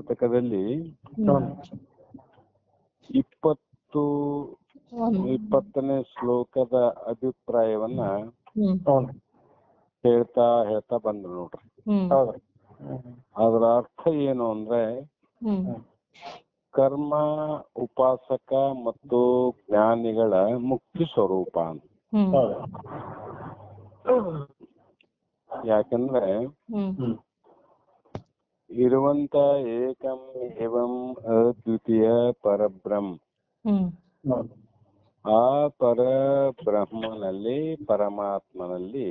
ಶತಕದಲ್ಲಿ ಹ್ಮ್. ಇಪ್ಪತ್ತು ಇಪ್ಪತ್ತನೇ ಶ್ಲೋಕದ ಅಭಿಪ್ರಾಯವನ್ನ. ಹೇಳ್ತಾ ಹೇಳ್ತಾ ಬಂದ್ರು ನೋಡ್ರಿ. ಅದರ ಅರ್ಥ ಏನು ಅಂದ್ರೆ. ಕರ್ಮ ಉಪಾಸಕ ಮತ್ತು ಜ್ಞಾನಿಗಳ ಮುಕ್ತಿ ಸ್ವರೂಪ ಅಂತ. ಯಾಕಂದ್ರೆ ಇರುವಂತ ಏಕಂ ಏವಂ ಅದ್ವಿತೀಯ ಪರಬ್ರಹ್ಮ. ಆ ಪರ ಬ್ರಹ್ಮನಲ್ಲಿ ಪರಮಾತ್ಮನಲ್ಲಿ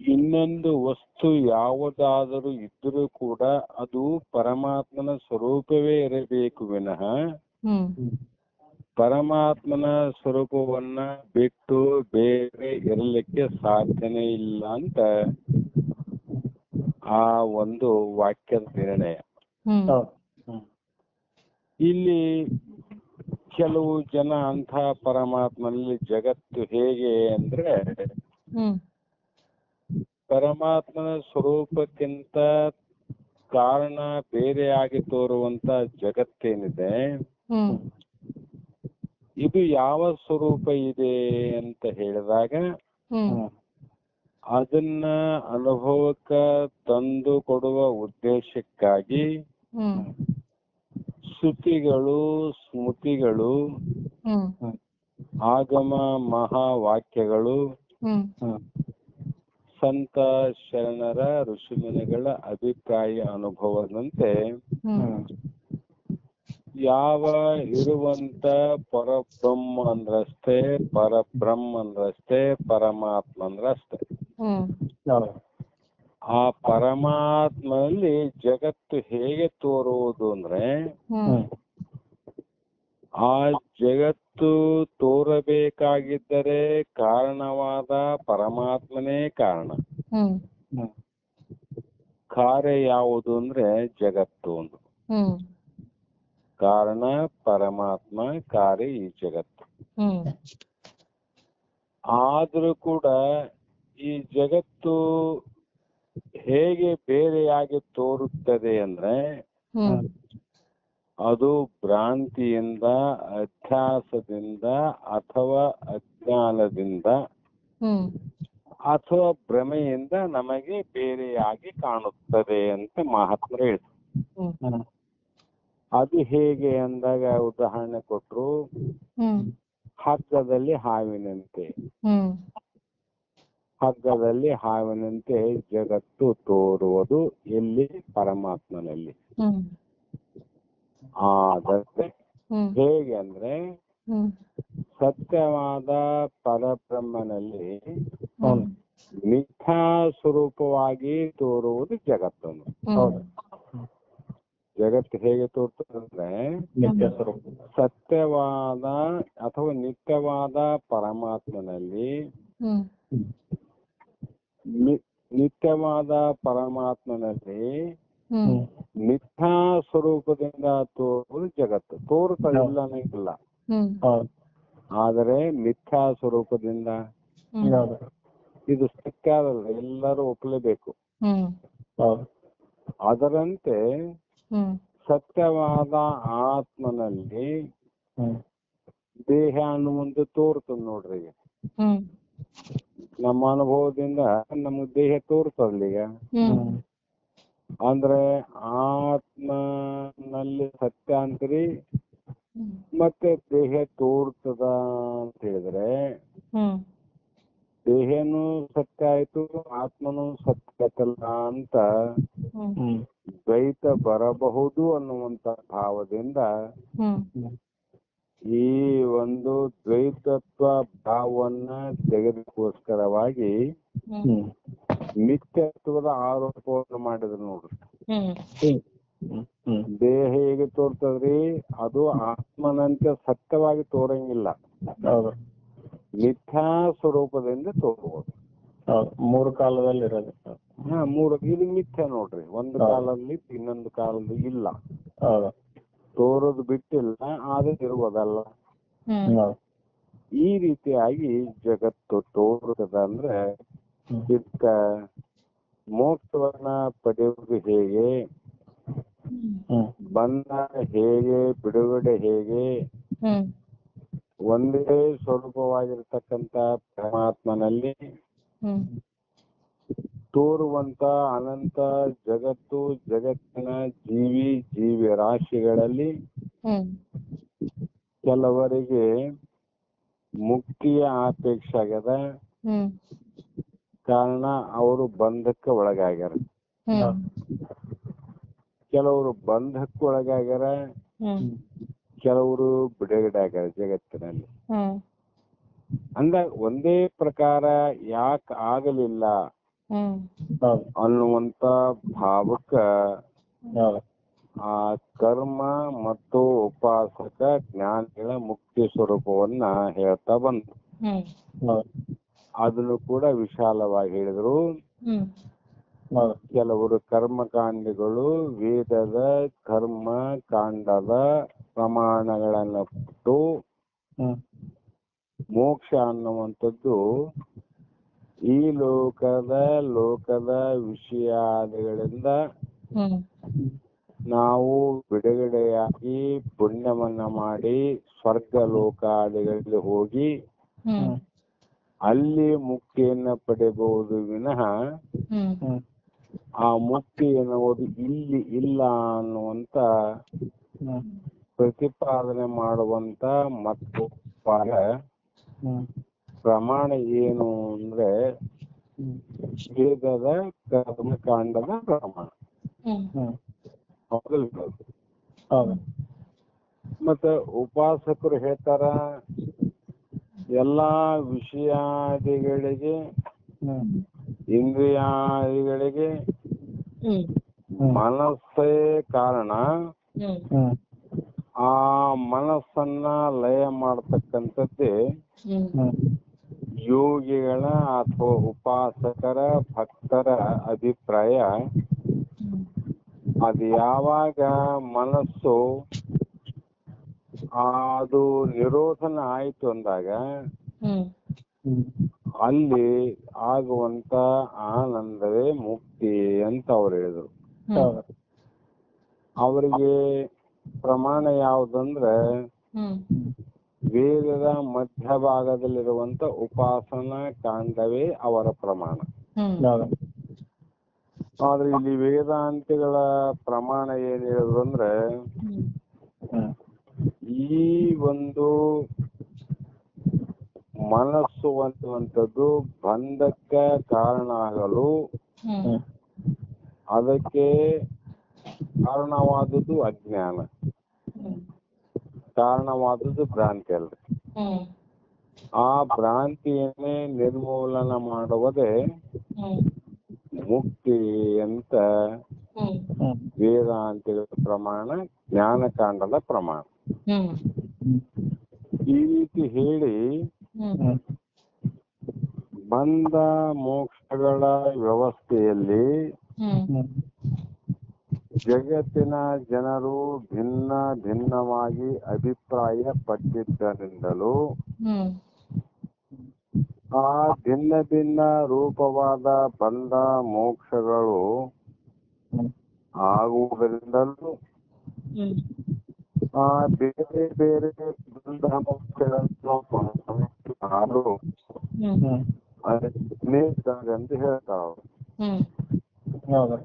ಇನ್ನೊಂದು ವಸ್ತು ಯಾವುದಾದರೂ ಇದ್ರೂ ಕೂಡ ಅದು ಪರಮಾತ್ಮನ ಸ್ವರೂಪವೇ ಇರಬೇಕು ವಿನಃ. ಪರಮಾತ್ಮನ ಸ್ವರೂಪವನ್ನ ಬಿಟ್ಟು ಬೇರೆ ಇರಲಿಕ್ಕೆ ಸಾಧ್ಯನೇ ಇಲ್ಲ ಅಂತ ಆ ಒಂದು ವಾಕ್ಯದ ನಿರ್ಣಯ ಹ್ಮ್. ಇಲ್ಲಿ ಕೆಲವು ಜನ ಅಂತ ಪರಮಾತ್ಮನಲ್ಲಿ ಜಗತ್ತು ಹೇಗೆ ಅಂದ್ರೆ. ಪರಮಾತ್ಮನ ಸ್ವರೂಪಕ್ಕಿಂತ ಕಾರಣ ಬೇರೆಯಾಗಿ ತೋರುವಂತ ಜಗತ್ತೇನಿದೆ. ಇದು ಯಾವ ಸ್ವರೂಪ ಇದೆ ಅಂತ ಹೇಳಿದಾಗ ಅದನ್ನ ಅನುಭವಕ್ಕ ತಂದು ಕೊಡುವ ಉದ್ದೇಶಕ್ಕಾಗಿ. ಶ್ರುತಿಗಳು ಸ್ಮೃತಿಗಳು. ಆಗಮ ಮಹಾವಾಕ್ಯಗಳು ಸಂತ ಶರಣರ ಋಷಿಮುನಿಗಳ ಅಭಿಪ್ರಾಯ ಅನುಭವದಂತೆ ಯಾವ ಇರುವಂತ ಪರಬ್ರಹ್ಮನ್ ರಸ್ತೆ ಪರಬ್ರಹ್ಮನ್ ರಸ್ತೆ ಪರಮಾತ್ಮನ್ ರಸ್ತೆ ಆ ಪರಮಾತ್ಮನಲ್ಲಿ ಜಗತ್ತು ಹೇಗೆ ತೋರುವುದು ಅಂದ್ರೆ ಆ ಜಗತ್ತು ತೋರಬೇಕಾಗಿದ್ದರೆ ಕಾರಣವಾದ ಪರಮಾತ್ಮನೇ ಕಾರಣ. ಕಾರ್ಯ ಯಾವುದು ಅಂದ್ರೆ ಜಗತ್ತು ಒಂದು. ಹ್ಮ್. ಕಾರಣ ಪರಮಾತ್ಮ ಕಾರ್ಯ ಈ ಜಗತ್ತು. ಹ್ಮ್. ಆದ್ರೂ ಕೂಡ ಈ ಜಗತ್ತು ಹೇಗೆ ಬೇರೆಯಾಗಿ ತೋರುತ್ತದೆ ಅಂದ್ರೆ ಅದು ಭ್ರಾಂತಿಯಿಂದ ಅಧ್ಯಾಸದಿಂದ ಅಥವಾ ಅಜ್ಞಾನದಿಂದ. ಅಥವಾ ಭ್ರಮೆಯಿಂದ ನಮಗೆ ಬೇರೆಯಾಗಿ ಕಾಣುತ್ತದೆ ಅಂತ ಮಹಾತ್ಮರು ಹೇಳ್ತಾರೆ ಅದು ಹೇಗೆ ಅಂದಾಗ ಉದಾಹರಣೆ ಕೊಟ್ರು. ಹಗ್ಗದಲ್ಲಿ ಹಾವಿನಂತೆ. ಹಗ್ಗದಲ್ಲಿ ಹಾವಿನಂತೆ ಜಗತ್ತು ತೋರುವುದು ಎಲ್ಲಿ ಪರಮಾತ್ಮನಲ್ಲಿ. ಆದರೆ. ಹೇಗೆ ಅಂದ್ರೆ. ಸತ್ಯವಾದ ಪರಬ್ರಹ್ಮನಲ್ಲಿ ಮಿಥ್ಯಾ ಸ್ವರೂಪವಾಗಿ ತೋರುವುದು ಜಗತ್ತನ್ನು ಹೌದು ಜಗತ್ತು ಹೇಗೆ ತೋರ್ತದೆ ಅಂದ್ರೆ ನಿತ್ಯ ಸ್ವರೂಪ ಸತ್ಯವಾದ ಅಥವಾ ನಿತ್ಯವಾದ ಪರಮಾತ್ಮನಲ್ಲಿ. ನಿ- ನಿತ್ಯವಾದ ಪರಮಾತ್ಮನಲ್ಲಿ ಹ್ಮ್. ಮಿಥ್ಯಾ ಸ್ವರೂಪದಿಂದ ತೋರುವುದು ಜಗತ್ತು ತೋರುತ್ತದೆ ಇಲ್ಲ ಅನ್ನಂಗಿಲ್ಲ ಹ್ಮ್. ಹೌದು ಆದರೆ ಮಿಥ್ಯಾ ಸ್ವರೂಪದಿಂದ ಹ್ಮ್. ಹೌದು ಇದು ಸತ್ಯ ಅಲ್ಲ ಎಲ್ಲರೂ ಒಪ್ಪಲೇಬೇಕು ಹ್ಮ್. ಹೌದು ಅದರಂತೆ ಹ್ಮ್. ಸತ್ಯವಾದ ಆತ್ಮನಲ್ಲಿ ಹ್ಮ್ ದೇಹ ಅನ್ನುವಂತ ತೋರ್ತದೆ ನೋಡ್ರಿ ಹ್ಮ್. ನಮ್ಮ ಅನುಭವದಿಂದ ನಮ್ಮ ದೇಹ ತೋರ್ತದಲ್ಲ ಈಗ ಅಂದ್ರೆ ಆತ್ಮನಲ್ಲಿ ಸತ್ಯ ಅಂತೀರಿ ಮತ್ತೆ ದೇಹ ತೋರ್ತದ ಅಂತ ಹೇಳಿದ್ರೆ ದೇಹನು ಸತ್ಯ ಆಯ್ತು ಆತ್ಮನು ಸತ್ಯ ಆಯ್ತಲ್ಲ ಅಂತ ದ್ವೈತ ಬರಬಹುದು ಅನ್ನುವಂತ ಭಾವದಿಂದ ಹ್ಮ್. ಈ ಒಂದು ದ್ವೈತತ್ವ ಭಾವವನ್ನ ತೆಗೆದಕ್ಕೋಸ್ಕರವಾಗಿ ಮಿಥ್ಯತ್ವದ ಆರೋಪವನ್ನು ಮಾಡಿದ್ರು ನೋಡ್ರಿ ದೇಹ ಹೇಗೆ ತೋರ್ತದ್ರಿ? ಅದು ಆತ್ಮನಂತೆ ಸತ್ಯವಾಗಿ ತೋರಂಗಿಲ್ಲ. ಮಿಥ್ಯಾ ಸ್ವರೂಪದಿಂದ ತೋರ್ಬೋದು. ಮೂರು ಕಾಲದಲ್ಲಿ ಇರೋದು ಹಾ ಮೂರು. ಇದು ಮಿಥ್ಯ ನೋಡ್ರಿ. ಒಂದು. ಕಾಲದಲ್ಲಿ ಇನ್ನೊಂದು ಕಾಲದಲ್ಲಿ ಇಲ್ಲ. ಹೌದು. ತೋರೋದು ಬಿಟ್ಟಿಲ್ಲ ಆದ್ರೆ ಇರುವುದಲ್ಲ ಹೌದು ಈ ರೀತಿಯಾಗಿ ಜಗತ್ತು ತೋರುತ್ತದೆ ಅಂದ್ರೆ ಇದಕ್ಕ ಮೋಕ್ಷವನ್ನ ಪಡೆಯುವುದು ಹೇಗೆ? ಹ್ಮ್. ಬಂಧ ಹೇಗೆ ಬಿಡುಗಡೆ ಹೇಗೆ? ಹ್ಮ್. ಒಂದೇ ಸ್ವರೂಪವಾಗಿರ್ತಕ್ಕಂತ ಪರಮಾತ್ಮನಲ್ಲಿ ಹ್ಮ್. ತೋರುವಂತ ಅನಂತ ಜಗತ್ತು ಜಗತ್ತಿನ ಜೀವಿ ಜೀವಿ ರಾಶಿಗಳಲ್ಲಿ ಕೆಲವರಿಗೆ ಮುಕ್ತಿಯ ಅಪೇಕ್ಷೆ ಆಗ್ಯದ. ಹ್ಮ್. ಕಾರಣ ಅವರು ಬಂಧಕ್ಕೆ ಒಳಗಾಗ್ಯಾರ. ಕೆಲವರು ಬಂಧಕ್ಕೆ ಒಳಗಾಗ್ಯಾರ. ಕೆಲವರು ಬಿಡುಗಡೆ ಆಗ್ಯಾರ ಜಗತ್ತಿನಲ್ಲಿ. ಅಂದಾಗ ಒಂದೇ ಪ್ರಕಾರ ಯಾಕೆ ಆಗಲಿಲ್ಲ? ಹ್ಮ್. ಅನ್ನುವಂತ ಭಾವಕ್ಕ ಆ ಕರ್ಮ ಮತ್ತು ಉಪಾಸಕ ಜ್ಞಾನಿಗಳ ಮುಕ್ತಿ ಸ್ವರೂಪವನ್ನ ಹೇಳ್ತಾ ಬಂದ್ರು ಅದನ್ನು ಕೂಡ ವಿಶಾಲವಾಗಿ ಹೇಳಿದ್ರು. ಕೆಲವರು ಕರ್ಮಕಾಂಡಗಳು ವೇದದ ಕರ್ಮ ಕಾಂಡದ ಪ್ರಮಾಣಗಳನ್ನ ಕೊಟ್ಟು ಮೋಕ್ಷ ಅನ್ನುವಂಥದ್ದು ಈ ಲೋಕದ ಲೋಕದ ವಿಷಯಾದಿಗಳಿಂದ ಹ್ಮ್. ನಾವು ಬಿಡುಗಡೆಯಾಗಿ ಪುಣ್ಯವನ್ನ ಮಾಡಿ ಸ್ವರ್ಗ ಲೋಕಾದಿಗಳಲ್ಲಿ ಹೋಗಿ ಹ್ಮ್. ಅಲ್ಲಿ ಮುಕ್ತಿಯನ್ನ ಪಡೆಯಬಹುದು ವಿನಃ ಆ ಮುಕ್ತಿ ಎನ್ನುವುದು ಇಲ್ಲಿ ಇಲ್ಲ ಅನ್ನುವಂತ ಪ್ರತಿಪಾದನೆ ಮಾಡುವಂತ ಮತ್ತು ಪಾಲ ಹ್ಮ್. ಪ್ರಮಾಣ ಏನು ಅಂದ್ರೆ ವೇದದ ಕರ್ಮಕಾಂಡದ ಪ್ರಮಾಣ? ಮತ್ತೆ ಉಪಾಸಕರು ಹೇಳ್ತಾರ ಎಲ್ಲಾ ವಿಷಯಾದಿಗಳಿಗೆ ಇಂದ್ರಿಯಾದಿಗಳಿಗೆ ಮನಸ್ಸೇ ಕಾರಣ. ಆ ಮನಸ್ಸನ್ನ ಲಯ ಮಾಡ್ತಕ್ಕಂಥದ್ದೇ ಯೋಗಿಗಳ ಅಥವಾ ಉಪಾಸಕರ ಭಕ್ತರ ಅಭಿಪ್ರಾಯ ಅದ್ ಯಾವಾಗ ಮನಸ್ಸು ಅದು ನಿರೋಧನ ಆಯ್ತು ಅಂದಾಗ ಅಲ್ಲಿ ಆಗುವಂತ ಆನಂದವೇ ಮುಕ್ತಿ ಅಂತ ಅವ್ರು ಹೇಳಿದ್ರು. ಅವರಿಗೆ ಪ್ರಮಾಣ ಯಾವುದಂದ್ರೆ ವೇದದ ಮಧ್ಯಭಾಗದಲ್ಲಿರುವಂತ ಉಪಾಸನಾ ಕಾಂಡವೇ ಅವರ ಪ್ರಮಾಣ. ಆದ್ರೆ ಇಲ್ಲಿ ವೇದಾಂತಿಗಳ ಪ್ರಮಾಣ ಏನ್ ಹೇಳಿದ್ರು ಅಂದ್ರೆ ಈ ಒಂದು ಮನಸ್ಸು ಅನ್ನುವಂಥದ್ದು ಬಂಧಕ್ಕೆ ಕಾರಣ ಆಗಲು ಅದಕ್ಕೆ ಕಾರಣವಾದದ್ದು ಅಜ್ಞಾನ. ಕಾರಣವಾದದ್ದು ಭ್ರಾಂತಿ ಅಲ್ರಿ. ಆ ಭ್ರಾಂತಿಯನ್ನೇ ನಿರ್ಮೂಲನ ಮಾಡುವುದೇ ಮುಕ್ತಿ ಅಂತ ವೇದಾಂತಿಗಳ ಪ್ರಮಾಣ ಜ್ಞಾನಕಾಂಡದ ಪ್ರಮಾಣ. ಈ ರೀತಿ ಹೇಳಿ ಬಂದ ಮೋಕ್ಷಗಳ ವ್ಯವಸ್ಥೆಯಲ್ಲಿ ಜಗತ್ತಿನ ಜನರು ಭಿನ್ನ ಭಿನ್ನವಾಗಿ ಅಭಿಪ್ರಾಯ ಪಟ್ಟಿದ್ದರಿಂದಲೂ ಆ ಭಿನ್ನ ಭಿನ್ನ ರೂಪವಾದ ಬಂಧ ಮೋಕ್ಷಗಳು ಆಗುವುದರಿಂದಲೂ ಆ ಬೇರೆ ಬೇರೆ ಬಂಧ ಮೋಕ್ಷಗಳನ್ನು ಅನೇಕ ಅಂತ ಹೌದು.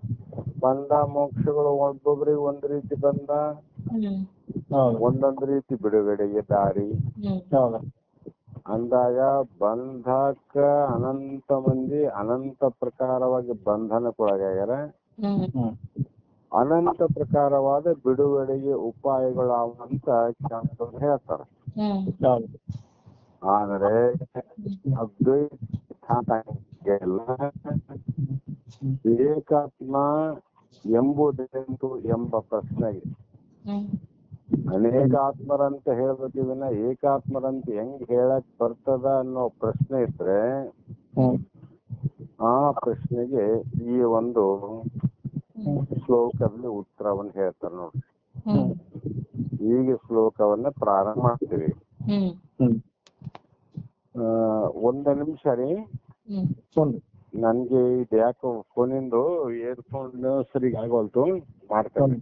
ಬಂಧ ಮೋಕ್ಷಗಳು ಒಬ್ಬೊಬ್ರಿಗೆ ಒಂದ್ ರೀತಿ ಬಂದ ಹ್ಮ್. ಹೌದು. ಒಂದೊಂದ್ ರೀತಿ ಬಿಡುಗಡೆಗೆ ದಾರಿ. ಹೌದು. ಅಂದಾಗ ಬಂಧಕ್ಕ ಅನಂತ ಮಂದಿ ಅನಂತ ಪ್ರಕಾರವಾಗಿ ಬಂಧನಕ್ಕೊಳಗಾಗ್ಯಾರ. ಹ್ಮ್. ಹ್ಮ್ ಅನಂತ ಪ್ರಕಾರವಾದ ಬಿಡುಗಡೆಗೆ ಉಪಾಯಗಳು ಅಂತ ಕೆಲವರು ಹೇಳ್ತಾರೆ. ಹ್ಮ್. ಹೌದು ಆದರೆ ಅದ್ವೈತ ಸಿದ್ಧಾಂತ ಏಕಾತ್ಮ ಎಂಬುದೇನು ಎಂಬ ಪ್ರಶ್ನೆ ಹ್ಮ್. ಅನೇಕಾತ್ಮರಂತ ಹೇಳ್ಬೇಕು ವಿನ ಏಕಾತ್ಮರಂತ ಹೆಂಗ್ ಹೇಳಕ್ ಬರ್ತದ ಅನ್ನೋ ಪ್ರಶ್ನೆ ಇದ್ರೆ ಆ ಪ್ರಶ್ನೆಗೆ ಈ ಒಂದು ಶ್ಲೋಕದಲ್ಲಿ ಉತ್ತರವನ್ನು ಹೇಳ್ತಾರೆ ನೋಡಿ ಈಗ ಶ್ಲೋಕವನ್ನ ಪ್ರಾರಂಭ ಮಾಡ್ತೀವಿ. ಹ್ಮ್. ಹ್ಮ್. ಆ, ಒಂದು ನಿಮಿಷ ರೀ. ಹ್ಮ್. ಒಂದು. ನನ್ಗೆ ಇದು ಯಾಕೋ ಫೋನಿಂದು ಇಯರ್ಫೋನ್ ಸರಿಗೆ ಆಗೋಲ್ತು. ಮಾಡ್ತೇನೆ.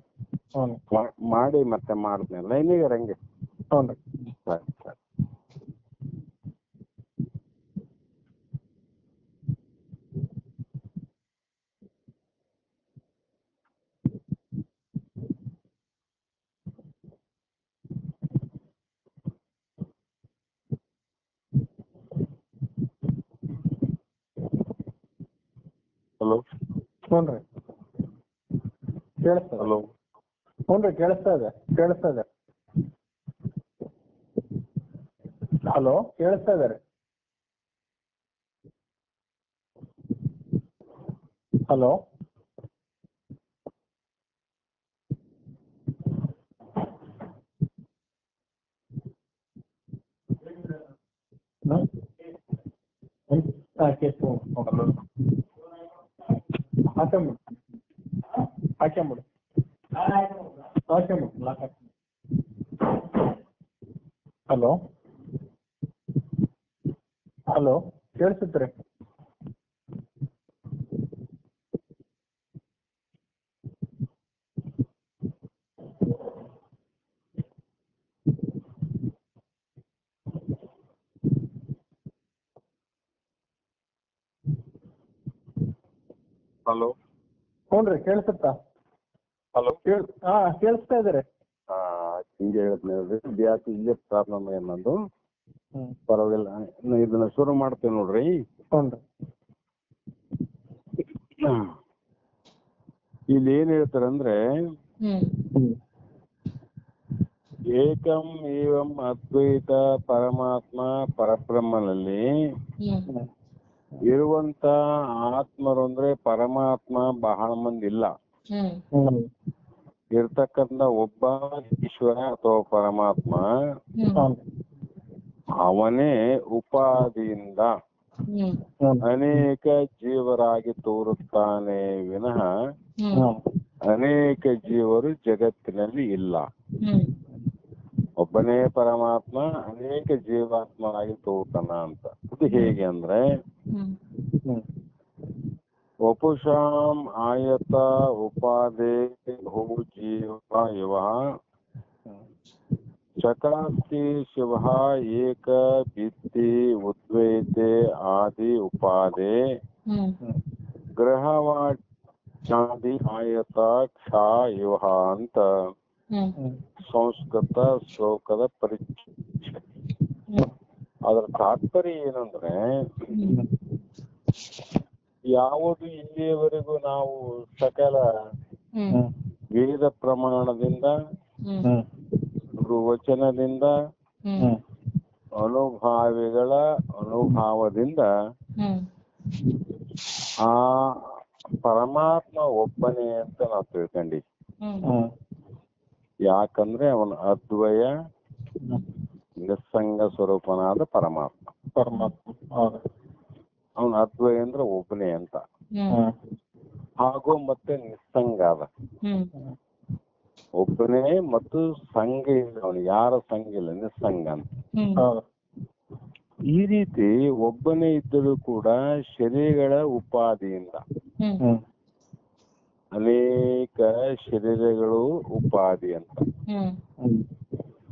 ಹ್ಞೂ ಹ್ಞೂ ಮಾಡಿ ಮತ್ತೆ ಮಾಡ್ತೇನೆ ಲೈನಿಗೆ ಹಂಗೆ ಹ್ಞೂ ರೀ ಸರಿ ಸರಿ. ಹಲೋ. ಹ್ಞೂ ರೀ. ಕೇಳಿಸ್ತದೆ ಹಲೋ. ಹ್ಞೂ ರೀ ಕೇಳಿಸ್ತಾ ಇದೆ ಕೇಳಿಸ್ತಾ ಇದೆ. ಹಲೋ ಕೇಳಿಸ್ತಾ ಇದೆ ರೀ. ಹಲೋ ಹಾಂ ಕೇಳ್ತು ಹಲೋ ಹಾಕೊಂಬಿಡು ಲಾಕ್ ಹಾಕ್ಬಿಡು ಹಲೋ? ಹಲೋ ಕೇಳಿಸುತ್ತೆ ರೀ? ಹಲೋ? ಹ್ಞೂ ರೀ ಕೇಳಿಸುತ್ತಾ? ಹಲೋ? ಹಾಂ ಕೇಳಿಸ್ತಾ ಇದಾರೆ ಹಿಂಗೆ ಹೇಳಿದ್ನಿ ಗ್ಯಾಸ್ ಇಲ್ಲೇ ಪ್ರಾಬ್ಲಮ್ ಏನದು? ಪರವಾಗಿಲ್ಲ. ಇನ್ನು ಇದನ್ನ ಶುರು ಮಾಡ್ತೇವೆ ನೋಡ್ರಿ. ಹ್ಞೂ ಇಲ್ಲಿ ಏನ್ ಹೇಳ್ತಾರಂದ್ರೆ ಹ್ಮ್. ಏಕಂ ಏವಂ ಅದ್ವೈತ ಪರಮಾತ್ಮ ಪರಬ್ರಹ್ಮನಲ್ಲಿ ಹ್ಮ್. ಇರುವಂತ ಆತ್ಮರು ಅಂದ್ರೆ ಪರಮಾತ್ಮ ಬಹಳ ಮಂದಿ ಇಲ್ಲ. ಹ್ಮ್. ಹ್ಞೂ ಒಬ್ಬ ಈಶ್ವರ ಅಥವಾ ಪರಮಾತ್ಮ ಅವನೇ ಉಪಾದಿಯಿಂದ ಅನೇಕ ಜೀವರಾಗಿ ತೋರುತ್ತಾನೆ ವಿನಃ ಅನೇಕ ಜೀವರು ಜಗತ್ತಿನಲ್ಲಿ ಇಲ್ಲ. ಒಬ್ಬನೇ ಪರಮಾತ್ಮ ಅನೇಕ ಜೀವಾತ್ಮರಾಗಿ ತೋರ್ತಾನ ಅಂತ. ಇದು ಹೇಗೆ ಅಂದ್ರೆ ಹ್ಮ್ ಹ್ಞೂ ವಪುಷಾಂ ಆಯತ ಉಪಾದೆ ಭೂ ಜೀವ ಇವ ಚಕಾಸ್ತಿ ಶಿವ ಏಕ ಭಿತ್ತಿ ಉದ್ವೈತೆ ಆದಿ ಉಪಾದೆ ಹ್ಮ್ ಗ್ರಹವಾಚಾದಿ ಆಯತ ಕ್ಷ ಇವ ಅಂತ ಹ್ಮ್ ಹ್ಞೂ ಸಂಸ್ಕೃತ ಶ್ಲೋಕದ ಪರಿಚಯ ಹ್ಮ್ ಅದರ ತಾತ್ಪರ್ಯ ಏನಂದ್ರೆ ಹ್ಮ್ ಯಾವುದು ಇಲ್ಲಿಯವರೆಗೂ ನಾವು ಸಕಲ ಹ್ಮ್. ವೇದ ಪ್ರಮಾಣದಿಂದ ಹ್ಮ್. ವಚನದಿಂದ ಹ್ಮ್. ಅನುಭಾವಿಗಳ ಅನುಭಾವದಿಂದ ಹ್ಮ್. ಆ ಪರಮಾತ್ಮ ಒಬ್ಬನೇ ಅಂತ ನಾವು ತಿಳ್ಕೊಂಡಿ ಹ್ಮ್. ಯಾಕಂದ್ರೆ ಅವನ ಅದ್ವಯ ನಿಸ್ಸಂಗ ಸ್ವರೂಪನಾದ ಪರಮಾತ್ಮ. ಪರಮಾತ್ಮ. ಅವನ ಅದ್ವಯ ಅಂದ್ರೆ ಒಬ್ಬನೇ ಅಂತ. ಹ್ಮ್. ಹಾಗೂ ಮತ್ತೆ ನಿಸ್ಸಂಗ ಅದ. ಹ್ಮ್. ಒಬ್ಬನೇ ಮತ್ತು ಸಂಘ ಇಲ್ಲ ಅವನು ಯಾರ ಸಂಘ ಇಲ್ಲ ನಿಸ್ಸಂಗ ಅಂತ. ಹ್ಮ್. ಈ ರೀತಿ ಒಬ್ಬನೇ ಇದ್ದರೂ ಕೂಡ ಶರೀರಗಳ ಉಪಾದಿಯಿಂದ. ಹ್ಮ್. ಅನೇಕ ಶರೀರಗಳು ಉಪಾದಿ ಅಂತ. ಹ್ಮ್.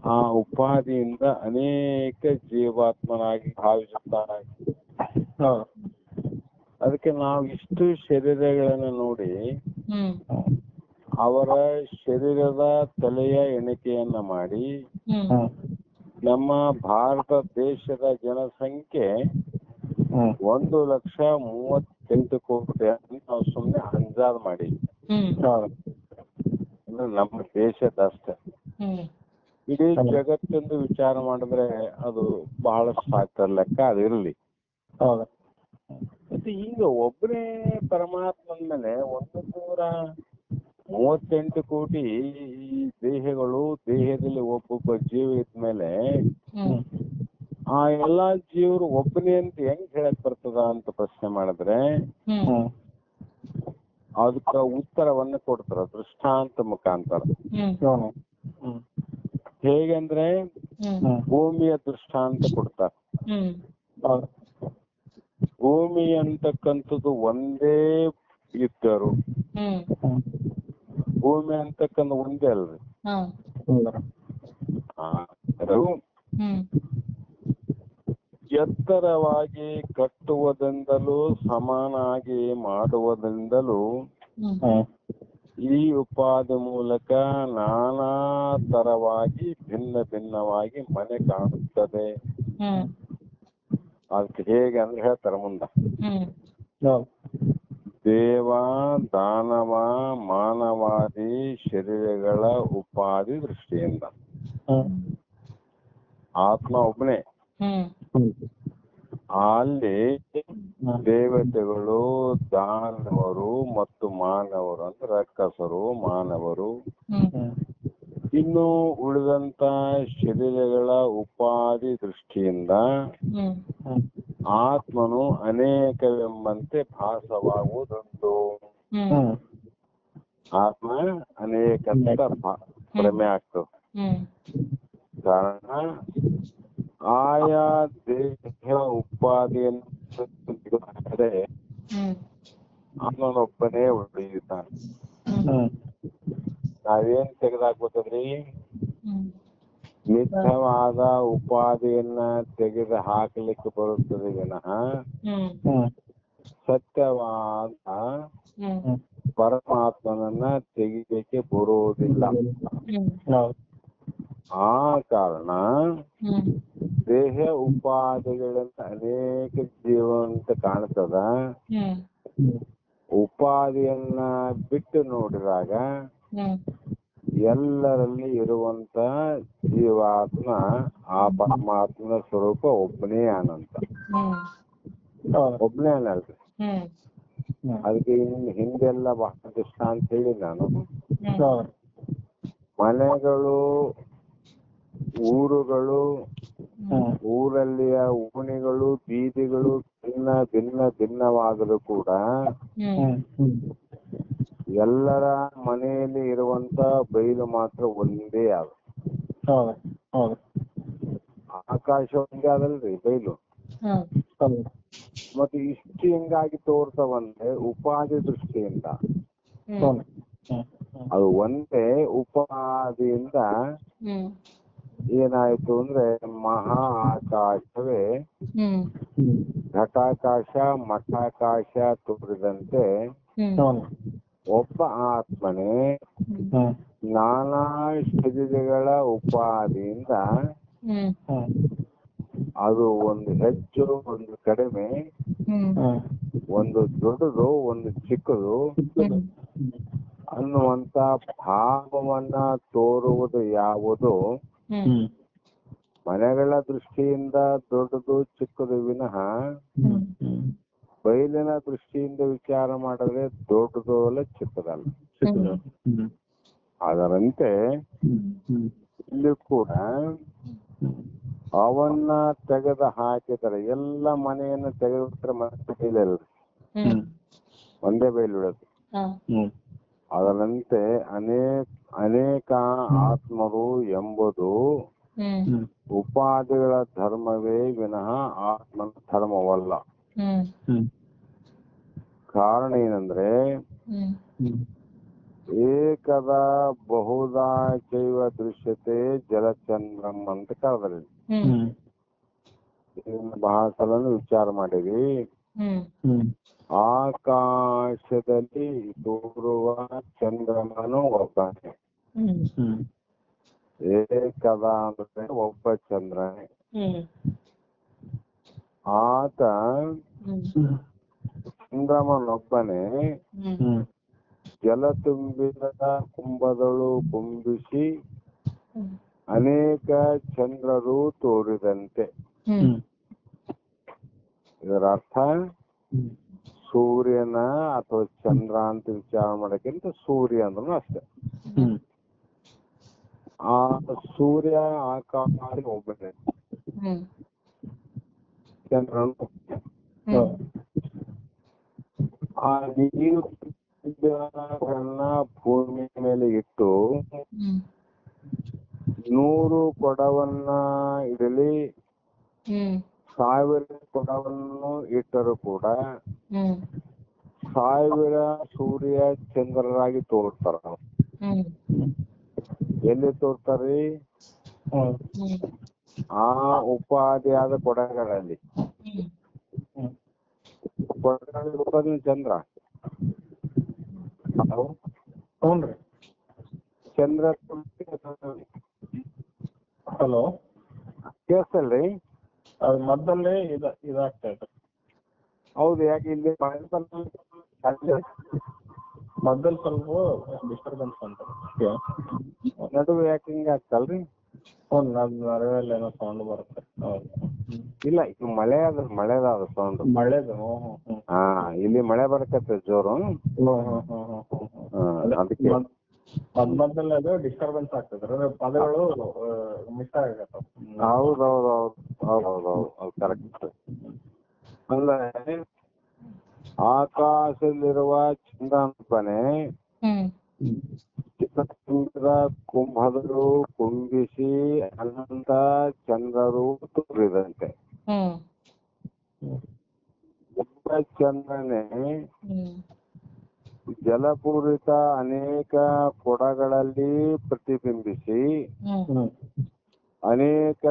ಆ ಉಪಾದಿಯಿಂದ ಅನೇಕ ಜೀವಾತ್ಮನಾಗಿ ಭಾವಿಸುತ್ತಾನೆ. ಅದಕ್ಕೆ ನಾವು ಇಷ್ಟು ಶರೀರಗಳನ್ನ ನೋಡಿ ಹ್ಮ್. ಅವರ ಶರೀರದ ತಲೆಯ ಎಣಿಕೆಯನ್ನ ಮಾಡಿ ಹ್ಮ್. ನಮ್ಮ ಭಾರತ ದೇಶದ ಜನಸಂಖ್ಯೆ ಒಂದು ಲಕ್ಷ ಮೂವತ್ತೆಂಟು ಕೋಟಿ ಅಂತ ನಾವು ಸುಮ್ಮನೆ ಅಂದಾಜು ಮಾಡಿ. ಹ್ಮ್. ಅಂದ್ರೆ ನಮ್ಮ ದೇಶದಷ್ಟೇ ಹ್ಮ್. ಇಡೀ ಜಗತ್ತೆಂದು ವಿಚಾರ ಮಾಡಿದ್ರೆ ಅದು ಬಹಳಷ್ಟು ಆಗ್ತಾರ ಲೆಕ್ಕ ಅದು ಮತ್ತೆ ಈಗ ಒಬ್ಬನೇ ಪರಮಾತ್ಮ ಅಂದ್ಮೇಲೆ ಒಂದು ನೂರ ಮೂವತ್ತೆಂಟು ಕೋಟಿ ಈ ದೇಹಗಳು ದೇಹದಲ್ಲಿ ಒಬ್ಬೊಬ್ಬ ಜೀವ ಇದ್ಮೇಲೆ ಆ ಎಲ್ಲಾ ಜೀವರು ಒಬ್ಬನೇ ಅಂತ ಹೆಂಗ್ ಹೇಳಕ್ ಬರ್ತದ ಅಂತ ಪ್ರಶ್ನೆ ಮಾಡಿದ್ರೆ ಅದಕ್ಕ ಉತ್ತರವನ್ನ ಕೊಡ್ತಾರ ದೃಷ್ಟಾಂತ ಮುಖಾಂತರ. ಹೇಗಂದ್ರೆ ಭೂಮಿಯ ದೃಷ್ಟಾಂತ ಕೊಡ್ತಾರ. ಭೂಮಿ ಅಂತಕ್ಕಂಥದ್ದು ಒಂದೇ ಇದ್ದರು. ಭೂಮಿ ಅಂತಕ್ಕಂಥ ಒಂದೇ ಅಲ್ರಿ. ಎತ್ತರವಾಗಿ ಕಟ್ಟುವುದರಿಂದಲೂ ಸಮಾನಾಗಿ ಮಾಡುವುದರಿಂದಲೂ ಈ ಉಪಾಧಿ ಮೂಲಕ ನಾನಾ ತರವಾಗಿ ಭಿನ್ನ ಭಿನ್ನವಾಗಿ ಮನೆ ಕಾಣುತ್ತದೆ. ಅದಕ್ಕೆ ಹೇಗೆ ಅಂದ್ರೆ ಹೇಳ್ತಾರೆ ಮುಂದ. ದೇವ ದಾನವ ಮಾನವಾದಿ ಶರೀರಗಳ ಉಪಾಧಿ ದೃಷ್ಟಿಯಿಂದ. ಹ್ಮ್ ಆತ್ಮ ಒಬ್ಬನೇ ಅಲ್ಲಿ ದೇವತೆಗಳು ದಾನವರು ಮತ್ತು ಮಾನವರು ಅಂದ್ರೆ ರಕ್ಕಸರು ಮಾನವರು. ಇನ್ನು ಉಳಿದಂತ ಶರೀರಗಳ ಉಪಾಧಿ ದೃಷ್ಟಿಯಿಂದ ಆತ್ಮನು ಅನೇಕವೆಂಬಂತೆ ಭಾಸವಾಗುವುದುಂಟು. ಆತ್ಮ ಅನೇಕ ಅಂತ ಭ್ರಮೆ ಆಗ್ತದೆ ಕಾರಣ ಆಯಾ ದೇಹ ಉಪಾಧಿಯನ್ನು ಆತ್ಮನೊಬ್ಬನೇ ಉಳಿಯುತ್ತಾನೆ ನಾವೇನ್ ತೆಗೆದಾಕ್ಬೇಕಂದ್ರಿ? ಹ್ಮ್. ನಿತ್ಯವಾದ ಉಪಾಧಿಯನ್ನ ತೆಗೆದ ಹಾಕಲಿಕ್ಕೆ ಬರುತ್ತದೆ ವಿನಃ ಸತ್ಯವಾದ ಪರಮಾತ್ಮನನ್ನ ತೆಗಿಲಿಕ್ಕೆ ಬರುವುದಿಲ್ಲ. ಆ ಕಾರಣ ದೇಹ ಉಪಾಧಿಗಳನ್ನ ಅನೇಕ ಜೀವಂತ ಕಾಣ್ತದ. ಉಪಾದಿಯನ್ನ ಬಿಟ್ಟು ನೋಡಿದಾಗ ಎಲ್ಲರಲ್ಲಿ ಇರುವಂತ ಜೀವಾತ್ಮ ಆ ಪರಮಾತ್ಮನ ಸ್ವರೂಪ ಒಬ್ಬನೇ ಹೌದು ಒಬ್ಬನೇ ಅನಲ್ರಿ ಅದಕ್ಕೆ ಇನ್ ಹಿಂದೆಲ್ಲ ಬಹಳ ಇಷ್ಟ ಅಂತ ಹೇಳಿ ನಾನು. ಮನೆಗಳು ಊರುಗಳು ಊರಲ್ಲಿಯ ಓಣಿಗಳು ಬೀದಿಗಳು ಭಿನ್ನ ಭಿನ್ನ ಭಿನ್ನವಾದರೂ ಕೂಡ ಎಲ್ಲರ ಮನೆಯಲ್ಲಿ ಇರುವಂತ ಬೈಲು ಮಾತ್ರ ಒಂದೇ ಹೌದು ಹೌದು. ಆಕಾಶ ಒಂದೇ ಅದಲ್ರಿ ಬೈಲು? ಹೌದು. ಮತ್ತೆ ಇಷ್ಟು ಹಿಂಗಾಗಿ ತೋರ್ಸವಂದ್ರೆ ಉಪಾಧಿ ದೃಷ್ಟಿಯಿಂದ ಹೌದು ಅದು ಒಂದೇ ಉಪಾಧಿಯಿಂದ ಹ್ಮ್. ಏನಾಯ್ತು ಅಂದ್ರೆ ಮಹಾ ಆಕಾಶವೇ ಘಟಾಕಾಶ ಮಠಾಕಾಶ ತೋರಿದಂತೆ ಒಬ್ಬ ಆತ್ಮನೇ ನಾನಾ ಶರೀರಗಳ ಹ್ಮ್. ಅದು ಒಂದು ಹೆಚ್ಚು ಒಂದು ಕಡಿಮೆ ಒಂದು ದೊಡ್ಡದು ಒಂದು ಚಿಕ್ಕದು ಅನ್ನುವಂತ ಭಾವವನ್ನ ತೋರುವುದು ಯಾವುದು? ಮನೆಗಳ ದೃಷ್ಟಿಯಿಂದ ದೊಡ್ಡದು ಚಿಕ್ಕದು ವಿನಃ ಬಯಲಿನ ದೃಷ್ಟಿಯಿಂದ ವಿಚಾರ ಮಾಡಿದ್ರೆ ದೊಡ್ಡದು ಅಲ್ಲ ಚಿಕ್ಕದಲ್ಲ ಅದರಂತೆ ಇಲ್ಲಿ ಕೂಡ ಅವನ್ನ ತೆಗೆದ ಹಾಕಿದರೆ ಎಲ್ಲ ಮನೆಯನ್ನು ತೆಗೆದ್ರೆ ಮತ್ತೆ ಬೈಲಲ್ಲ ಒಂದೇ ಬೈಲು ಬಿಡೋದು. ಹಾ. ಹ್ಮ್. ಅದರಂತೆ ಅನೇಕ ಅನೇಕ ಆತ್ಮರು ಎಂಬುದು ಉಪಾಧಿಗಳ ಧರ್ಮವೇ ವಿನಃ ಆತ್ಮನ ಧರ್ಮವಲ್ಲ. ಕಾರಣ ಏನಂದ್ರೆ ಏಕದ ಬಹುದಾ ಚೈವ ದೃಶ್ಯತೆ ಜಲಚಂದ್ರಂ ಅಂತ ಕರೆದ್ರಿ ಬಹಳ ಸಲ ವಿಚಾರ ಮಾಡಿರಿ ಆಕಾಶದಲ್ಲಿ ತೋರುವ ಚಂದ್ರಮನು ಒಬ್ಬನೇ. ಏಕದ ಅಂದ್ರೆ ಒಬ್ಬ ಚಂದ್ರನೇ. ಹ್ಮ್. ಆತ ಹ್ಮ್. ಹ್ಮ್. ಜಲ ತುಂಬಿದ ಕುಂಭದಳು ಕುಂಬಿಸಿ ಅನೇಕ ಚಂದ್ರರು ತೋರಿದಂತೆ. ಹ್ಮ್. ಇದರ ಅರ್ಥ? ಸೂರ್ಯನ ಅಥವಾ ಚಂದ್ರ ಅಂತ ವಿಚಾರ ಮಾಡೋಕ್ಕಿಂತ ಸೂರ್ಯ ಅಂದ್ರೂ ಅಷ್ಟೇ. ಹ್ಮ್. ಆ ಸೂರ್ಯ ಆಕಾಶ ಒಬ್ಬನೇ. ಹ್ಮ್. ಚಂದ್ರನು. ಹ್ಮ್. ಆ ನೀರು ಗಳನ್ನ ಭೂಮಿ ಮೇಲೆ ಇಟ್ಟು ನೂರು ಕೊಡವನ್ನ ಇಡಲಿ. ಸಾವಿರ ಕೊಡವನ್ನು ಇಟ್ಟರೂ ಕೂಡ ಸಾವಿರ ಸೂರ್ಯ ಚಂದ್ರರಾಗಿ ತೋರ್ತಾರ. ಎಲ್ಲಿ ತೋರ್ತಾರಿ? ಆ ಉಪಾಧಿಯಾದ ಕೊಡಗಳಲ್ಲಿ. ಚಂದ್ರ. ಹಲೋ? ಹ್ಞೂ ರೀ. ಚಂದ್ರ ಹಲೋ? ಕೇಳಿಸ್ತಲ್ರಿ? ಅದು ಮದ್ದಲ್ಲೇ ಇದ ಇದಾಗ್ತಾ ಇದೆ. ಹೌದು ಯಾಕೆ ಇಲ್ಲಿ ಮಳೆ ಮದ್ದಲ್ ಸ್ವಲ್ಪ ಡಿಸ್ಟರ್ಬೆನ್ಸ್ ಅಂತ ನಡುವೆ ಯಾಕೆ ಹಿಂಗ ಆಗ್ತಲ್ರಿ? ಹ್ಞೂ ನಡುವೆಲ್ಲ ಏನೋ ಸೌಂಡ್ ಬರುತ್ತೆ. ಹೌದು. ಇಲ್ಲ ಇದು ಮಳೆ ಅದ ಸೌಂಡ್ ಮಳೆದು ಹ್ಞೂ ಹ್ಞೂ ಹಾ ಇಲ್ಲಿ ಮಳೆ ಬರಕತ್ತ ಜೋರು. ಅದಕ್ಕೆ. ಮದ್ದಲ್ಲಿ ಅದು ಡಿಸ್ಟರ್ಬೆನ್ಸ್ ಆಗ್ತದೆ. ಪದಗಳು ಮಿಸ್ ಆಗತ್ತ. ಹೌದು ಹೌದು ಹೌದು ಹೌದು ಹೌದು ಕರೆಕ್ಟ್ ಅಂದ್ರೆ ಆಕಾಶದಲ್ಲಿರುವ ಚಂದ್ರನೊಬ್ಬನೇ ಚಿತ್ರದುರ್ಗದ ಕುಂಭದರು ಕುಂಭಿಸಿ ಅನಂತ ಚಂದ್ರರು ತೋರಿದಂತೆ. ಚಂದ್ರನೇ ಹ್ಮ್. ಜಲಪೂರಿತ ಅನೇಕ ಕೊಡಗಳಲ್ಲಿ ಪ್ರತಿಬಿಂಬಿಸಿ ಹ್ಮ್. ಅನೇಕ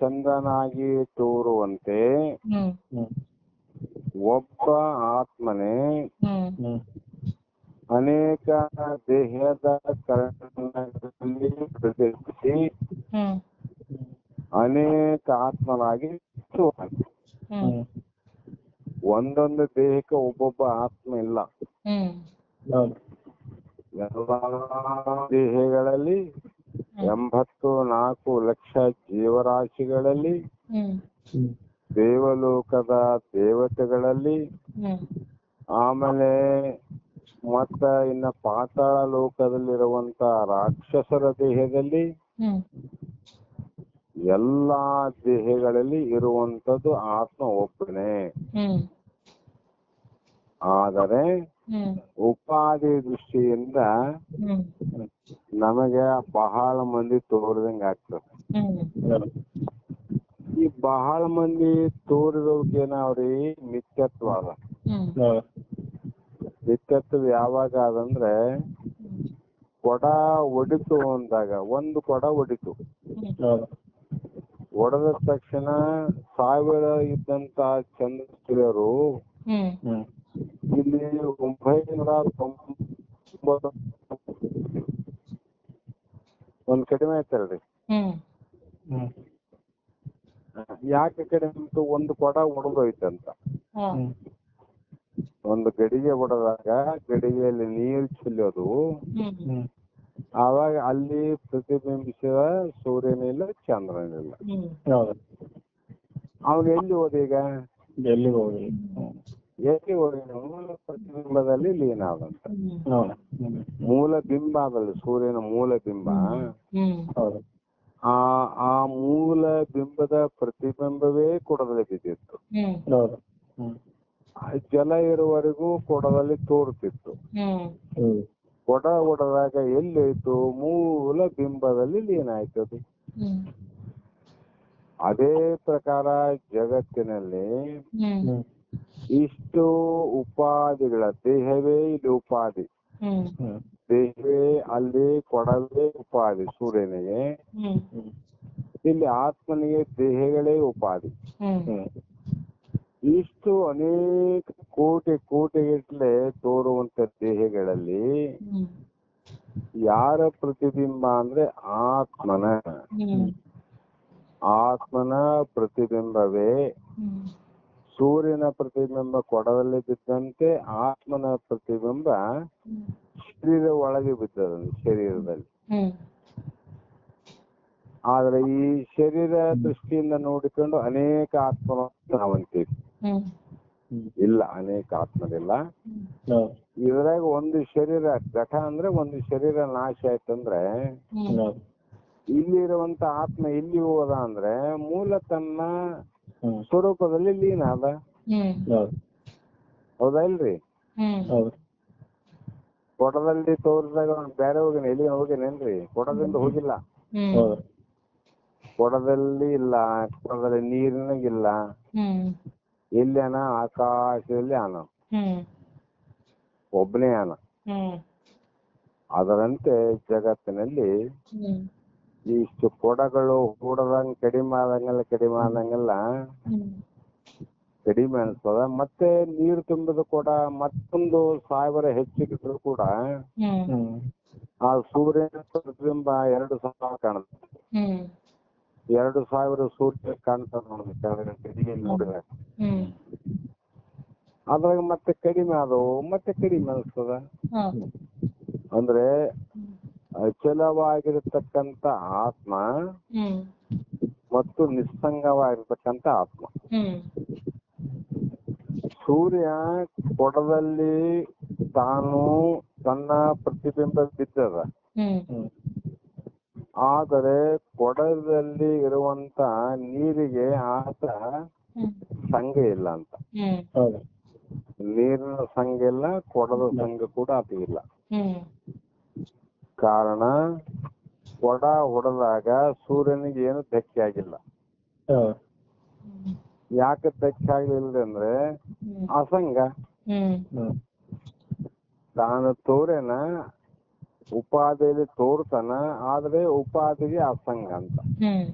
ಚಂದ್ರನಾಗಿ ತೋರುವಂತೆ ಒಬ್ಬ ಆತ್ಮನೇ ಅನೇಕ ದೇಹದ ಕರ್ಣದಲ್ಲಿ ಪ್ರತಿ ಹ್ಮ್. ಅನೇಕ ಆತ್ಮನಾಗಿ ಹ್ಮ್. ಒಂದೊಂದು ದೇಹಕ್ಕೆ ಒಬ್ಬೊಬ್ಬ ಆತ್ಮ ಇಲ್ಲ. ಎಲ್ಲಾ ದೇಹಗಳಲ್ಲಿ ಎಂಬತ್ತು ನಾಲ್ಕು ಲಕ್ಷ ಜೀವರಾಶಿಗಳಲ್ಲಿ ದೇವಲೋಕದ ದೇವತೆಗಳಲ್ಲಿ ಹ್ಮ್. ಆಮೇಲೆ ಮತ್ತ ಇನ್ನ ಪಾತಾಳ ಲೋಕದಲ್ಲಿರುವಂತ ರಾಕ್ಷಸರ ದೇಹದಲ್ಲಿ ಹ್ಮ್. ಎಲ್ಲಾ ದೇಹಗಳಲ್ಲಿ ಇರುವಂತದ್ದು ಆತ್ಮ ಒಬ್ಬನೇ. ಹ್ಮ್. ಆದರೆ ಹ್ಮ್. ಉಪಾಧಿ ದೃಷ್ಟಿಯಿಂದ ಹ್ಮ್. ನಮಗೆ ಬಹಳ ಮಂದಿ ತೋರಿದಂಗ ಆಗ್ತದೆ. ಹ್ಮ್. ಈ ಬಹಳ ಮಂದಿ ತೋರಿದವ್ರಿಗೆ ಏನಾವ್ರಿ ಮಿಥ್ಯತ್ವ ಅದ. ಮಿಥ್ಯತ್ವ ಯಾವಾಗ ಅದಂದ್ರೆ ಕೊಡ ಒಡಿತು ಅಂದಾಗ ಒಂದು ಕೊಡ ಒಡಿತು. ಒಡದ ತಕ್ಷಣ ಸಾವಿರ ಇದ್ದಂತ ಚಂದ್ರರು ಇಲ್ಲಿ ಒಂಬೈನೂರ ಒಂದ್ ಕಡಿಮೆ ಆಯ್ತಲ್ರಿ. ಯಾಕೆ ಕಡಿಮೆ ಒಂದು ಕೊಡ ಒಡೆದೋಯ್ತಂತ. ಒಂದು ಗಡಿಗೆ ಬಡದಾಗ ಗಡಿಗೆಯಲ್ಲಿ ನೀರು ಚೆಲ್ಲೋದು. ಹ್ಮ್. ಆವಾಗ ಅಲ್ಲಿ ಪ್ರತಿಬಿಂಬಿಸಿದ ಸೂರ್ಯನಿಲ್ಲ ಚಂದ್ರನಿಲ್ಲ. ಚಂದ್ರನ ಹೌದು. ಅವನು ಎಲ್ಲಿ ಹೋದ ಈಗ? ಎಲ್ಲಿ ಹೋಗಿ ಎಲ್ಲಿ ಹೋಗಿ ಮೂಲ ಪ್ರತಿಬಿಂಬದಲ್ಲಿ ಲೀನ ಆದಂತ. ಹೌದು. ಮೂಲ ಬಿಂಬ ಅದಲ್ಲ ಸೂರ್ಯನ ಮೂಲ ಬಿಂಬ. ಹೌದು. ಆ ಆ ಮೂಲ ಬಿಂಬದ ಪ್ರತಿಬಿಂಬವೇ ಕೊಡದಲ್ಲಿ ಬಿದ್ದಿತ್ತು. ಹೌದು. ಜಲ ಇರುವವರೆಗೂ ಕೊಡದಲ್ಲಿ ತೋರುತ್ತಿತ್ತು. ಹ್ಮ್. ಕೊಡ ಒಡದಾಗ ಎಲ್ಲಿ ಹೋಯ್ತು ಮೂಲ ಬಿಂಬದಲ್ಲಿ ಲೀನ ಆಯ್ತು ಅದು? ಹ್ಮ್. ಅದೇ ಪ್ರಕಾರ ಜಗತ್ತಿನಲ್ಲಿ ಇಷ್ಟು ಉಪಾಧಿಗಳ ದೇಹವೇ ಇಲ್ಲಿ ಉಪಾಧಿ. ಹ್ಮ್. ದೇಹವೇ ಅಲ್ಲಿ ಕೊಡವೇ ಉಪಾಧಿ ಸೂರ್ಯನಿಗೆ. ಹ್ಮ್. ಇಲ್ಲಿ ಆತ್ಮನಿಗೆ ದೇಹಗಳೇ ಉಪಾಧಿ. ಇಷ್ಟು ಅನೇಕ ಕೋಟೆ ಕೋಟಿಗಟ್ಟಲೆ ತೋರುವಂತ ದೇಹಗಳಲ್ಲಿ ಯಾರ ಪ್ರತಿಬಿಂಬ ಅಂದ್ರೆ ಆತ್ಮನ. ಆತ್ಮನ ಪ್ರತಿಬಿಂಬವೇ. ಸೂರ್ಯನ ಪ್ರತಿಬಿಂಬ ಕೊಡದಲ್ಲಿ ಬಿದ್ದಂತೆ ಆತ್ಮನ ಪ್ರತಿಬಿಂಬ ಶರೀರ ಒಳಗೆ ಬಿದ್ದದ ಶರೀರದಲ್ಲಿ. ಆದ್ರೆ ಈ ಶರೀರ ದೃಷ್ಟಿಯಿಂದ ನೋಡಿಕೊಂಡು ಅನೇಕ ಆತ್ಮ ನಾವಂತೀವಿ. ಇಲ್ಲ ಅನೇಕ ಆತ್ಮರಿಲ್ಲ ಹೌದು ಇದ್ರಾಗ ಒಂದು ಶರೀರ ಘಟ ಅಂದ್ರೆ ಒಂದು ಶರೀರ ನಾಶ ಆಯ್ತಂದ್ರೆ ಇಲ್ಲಿರುವಂತ ಆತ್ಮ ಇಲ್ಲಿ ಹೋದ ಅಂದ್ರೆ ಮೂಲ ತನ್ನ ಸ್ವರೂಪದಲ್ಲಿ ಲೀನ ಅದ ಹೌದು ಹೌದಾ ಇಲ್ರಿ? ಕೊಟದಲ್ಲಿ ತೋರಿಸಿದಾಗ ಕೊಡದಲ್ಲಿ ತೋರಿದಾಗ ಅವ್ನು ಬೇರೆ ಹೋಗಿನ ಎಲ್ಲಿ ಹೋಗಿನೇನ್ರಿ ಕೊಡದಿಂದ ಹೋಗಿಲ್ಲ. ಹೌದು. ಕೊಡದಲ್ಲಿ ಇಲ್ಲ ಕೊಡದಲ್ಲಿ ನೀರಿನಾಗಿಲ್ಲ. ಹ್ಮ್ ಅಣ್ಣ ಅನ ಆಕಾಶದಲ್ಲಿ ಅನ ಹ್ಮ್. ಒಬ್ಬನೇ ಅನ ಹ್ಮ್. ಅದರಂತೆ ಜಗತ್ತಿನಲ್ಲಿ ಇಷ್ಟು ಕೊಡಗಳು ಹೂಡದಂಗ್ ಕಡಿಮೆ ಆದಂಗೆಲ್ಲ ಕಡಿಮೆ ಆದಂಗೆಲ್ಲ ಕಡಿಮೆ ಅನಿಸ್ತದ. ಮತ್ತೆ ನೀರು ತುಂಬಿದ ಕೂಡ ಮತ್ತೊಂದು ಸಾವಿರ ಹೆಚ್ಚಿಗಿದ್ರು ಕೂಡ ಆ ಸೂರ್ಯನ ಪ್ರತಿಬಿಂಬ ಎರಡು ಸಾವಿರ ಕಾಣುತ್ತೆ. ಎರಡು ಸಾವಿರ ಸೂರ್ಯ ಕಾಣ್ತಾರ ನೋಡಿ ಕೆಳಗಡೆ ಗಡಿಗೆಯಲ್ಲಿ ನೋಡಿದ್ರೆ. ಹ್ಮ್. ಅದ್ರಾಗ ಮತ್ತೆ ಕಡಿಮೆ ಆದವು ಮತ್ತೆ ಕಡಿಮೆ ಅನಿಸ್ತದ. ಹೌದು ಅಂದ್ರೆ ಅಚಲವಾಗಿರತಕ್ಕಂತ ಆತ್ಮ ಹ್ಮ್. ಮತ್ತು ನಿಸ್ಸಂಗವಾಗಿರ್ತಕ್ಕಂತ ಆತ್ಮ. ಹ್ಮ್. ಸೂರ್ಯ ಕೊಡದಲ್ಲಿ ತಾನು ತನ್ನ ಪ್ರತಿಬಿಂಬ ಬಿದ್ದದ. ಹ್ಮ್. ಆದರೆ ಕೊಡದಲ್ಲಿ ಇರುವಂತ ನೀರಿಗೆ ಆತ ಹ್ಮ್. ಸಂಘ ಇಲ್ಲ ಅಂತ. ಹೌದು. ನೀರಿನ ಸಂಘ ಇಲ್ಲ ಕೊಡದ ಸಂಘ ಕೂಡ ಆತ ಇಲ್ಲ. ಹ್ಮ್. ಕಾರಣ ಕೊಡ ಹೊಡೆದಾಗ ಸೂರ್ಯನಿಗೆ ಏನು ಧಕ್ಕೆ ಆಗಿಲ್ಲ. ಹೌದು. ಯಾಕೆ ಧಕ್ಕೆ ಆಗ್ಲಿಲ್ಲ ಅಂದ್ರೆ ಅಸಂಗ ತಾನು ತೋರೇನ ಉಪಾಧಿಯಲ್ಲಿ ತೋರ್ತಾನ ಆದ್ರೆ ಉಪಾಧಿಗೆ ಅಸಂಗ ಅಂತ. ಹ್ಮ್.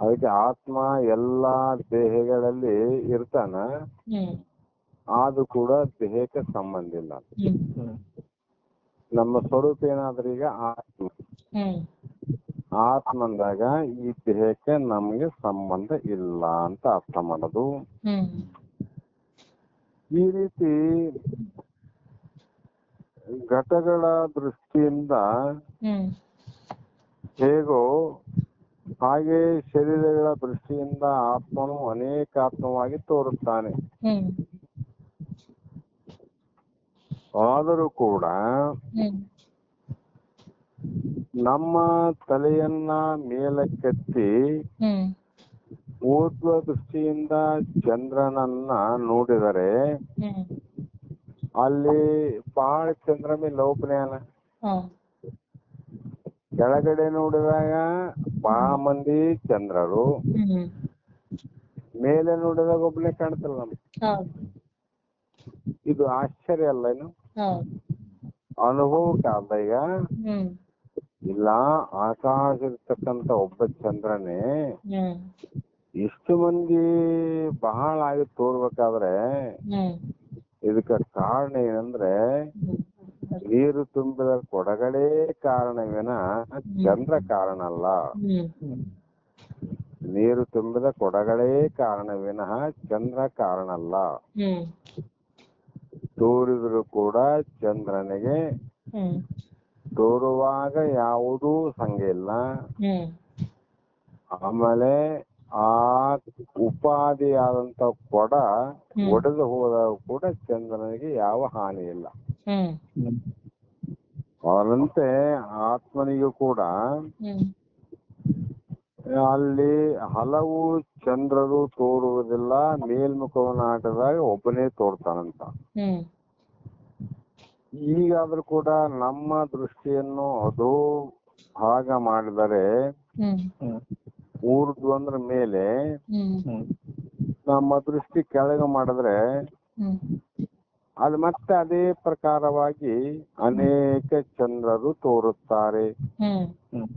ಅದಕ್ಕೆ ಆತ್ಮ ಎಲ್ಲಾ ದೇಹಗಳಲ್ಲಿ ಇರ್ತಾನ ಹ್ಮ್. ಆದ್ರೂ ಕೂಡ ದೇಹಕ್ಕೆ ಸಂಬಂಧ ಇಲ್ಲ. ನಮ್ಮ ಸ್ವರೂಪ ಏನಾದ್ರೂ ಈಗ ಆತ್ಮ. ಹ್ಮ್. ಆತ್ಮ ಅಂದಾಗ ಈ ದೇಹಕ್ಕೆ ನಮ್ಗೆ ಸಂಬಂಧ ಇಲ್ಲ ಅಂತ ಅರ್ಥ ಮಾಡೋದು. ಈ ರೀತಿ ಘಟಗಳ ದೃಷ್ಟಿಯಿಂದ ಹೇಗೋ ಹಾಗೆ ಶರೀರಗಳ ದೃಷ್ಟಿಯಿಂದ ಆತ್ಮನು ಅನೇಕಾತ್ಮವಾಗಿ ತೋರುತ್ತಾನೆ. ಹ್ಮ್. ಆದರೂ ಕೂಡ ನಮ್ಮ ತಲೆಯನ್ನ ಮೇಲಕ್ಕೆತ್ತಿ ಊರ್ಧ್ವ ದೃಷ್ಟಿಯಿಂದ ಚಂದ್ರನನ್ನ ನೋಡಿದರೆ ಅಲ್ಲಿ ಬಹಳ ಚಂದ್ರಮಿ ಲೋಪನೆ ಅಲ್ಲ. ಕೆಳಗಡೆ ನೋಡಿದಾಗ ಬಹಳ ಮಂದಿ ಚಂದ್ರರು ಮೇಲೆ ನೋಡಿದಾಗ ಒಬ್ಬನೇ ಕಾಣ್ತಲ್ಲ ನಮ್ಗೆ. ಇದು ಆಶ್ಚರ್ಯ ಅಲ್ಲ ಏನು? ಅನುಭವ ಅನುಭವಕ್ಕೆ ಆದ ಈಗ ಇಲ್ಲ ಆಕಾಶ ಇರ್ತಕ್ಕಂತ ಒಬ್ಬ ಚಂದ್ರನೇ ಇಷ್ಟು ಮಂದಿ ಬಹಳ ಆಗಿ ತೋರ್ಬೇಕಾದ್ರೆ ಇದಕ್ಕೆ ಕಾರಣ ಏನಂದ್ರೆ ನೀರು ತುಂಬಿದ ಕೊಡಗಳೇ ಕಾರಣವೇನ ಚಂದ್ರ ಕಾರಣ ಅಲ್ಲ. ನೀರು ತುಂಬಿದ ಕೊಡಗಳೇ ಕಾರಣವೇನ ಚಂದ್ರ ಕಾರಣ ಅಲ್ಲ. ತೋರಿದ್ರು ಕೂಡ ಚಂದ್ರನಿಗೆ ತೋರುವಾಗ ಯಾವುದೂ ಸಂಘ ಇಲ್ಲ. ಆಮೇಲೆ ಆ ಉಪಾಧಿಯಾದಂತ ಕೊಡ. ಒಡೆದು ಹೋದಾಗ ಕೂಡ ಚಂದ್ರನಿಗೆ ಯಾವ ಹಾನಿ ಇಲ್ಲ. ಅದರಂತೆ ಆತ್ಮನಿಗೂ ಕೂಡ ಅಲ್ಲಿ ಹಲವು ಚಂದ್ರರು ತೋರುವುದಿಲ್ಲ ಮೇಲ್ಮುಖವನ್ನಾಟದಾಗ ಒಬ್ಬನೇ ತೋರ್ತಾನಂತ. ಹ್ಮ್. ಈಗಾದ್ರೂ ಕೂಡ ನಮ್ಮ ದೃಷ್ಟಿಯನ್ನು ಅದು ಭಾಗ ಮಾಡಿದರೆ ಹ್ಮ್ ಅಂದ್ರ ಮೇಲೆ ನಮ್ಮ ದೃಷ್ಟಿ ಕೆಳಗೆ ಮಾಡಿದ್ರೆ ಅದು ಮತ್ತೆ ಅದೇ ಪ್ರಕಾರವಾಗಿ ಅನೇಕ ಚಂದ್ರರು ತೋರುತ್ತಾರೆ. ಹ್ಮ್. ಹ್ಮ್.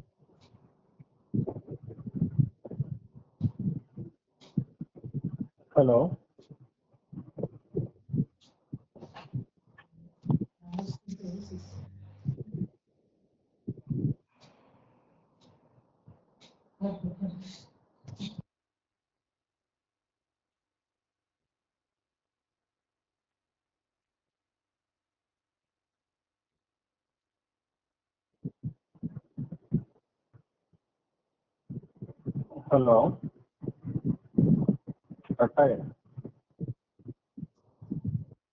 ಹಲೋ ಹಲೋ ಕಟ್ಟಾಗಿದೆ